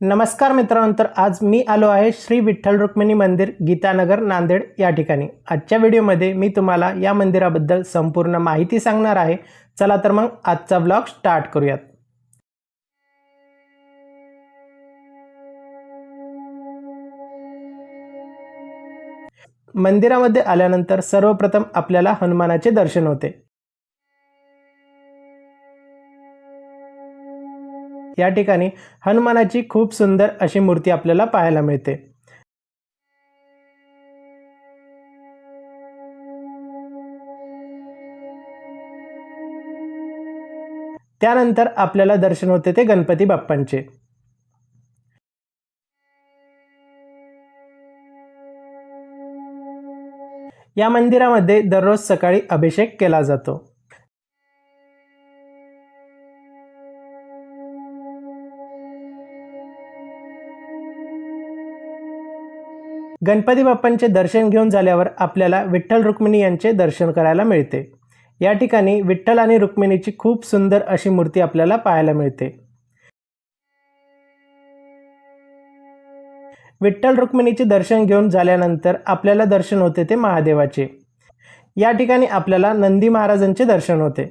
नमस्कार मित्रांनो तर आज मी आलो आहे श्री विठ्ठल रुक्मिणी मंदिर गीतानगर नांदेड या ठिकाणी. आजच्या व्हिडिओमध्ये मी तुम्हाला या मंदिराबद्दल संपूर्ण माहिती सांगणार आहे. चला तर मग आजचा ब्लॉग स्टार्ट करूयात. मंदिरामध्ये आल्यानंतर सर्वप्रथम आपल्याला हनुमानाचे दर्शन होते. या ठिकाणी हनुमानाची खूप सुंदर अशी मूर्ती आपल्याला पाहायला मिळते. त्यानंतर आपल्याला दर्शन होते ते गणपती बाप्पांचे. या मंदिरामध्ये दररोज सकाळी अभिषेक केला जातो. गणपती बाप्पांचे दर्शन घेऊन झाल्यावर आपल्याला विठ्ठल रुक्मिणी यांचे दर्शन करायला मिळते. या ठिकाणी विठ्ठल आणि रुक्मिणीची खूप सुंदर अशी मूर्ती आपल्याला पाहायला मिळते. विठ्ठल रुक्मिणीचे दर्शन घेऊन झाल्यानंतर आपल्याला दर्शन होते ते महादेवाचे. या ठिकाणी आपल्याला नंदी महाराजांचे दर्शन होते.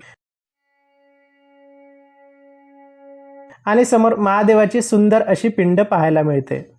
आणि समोर महादेवाची सुंदर अशी पिंड पाहायला मिळते.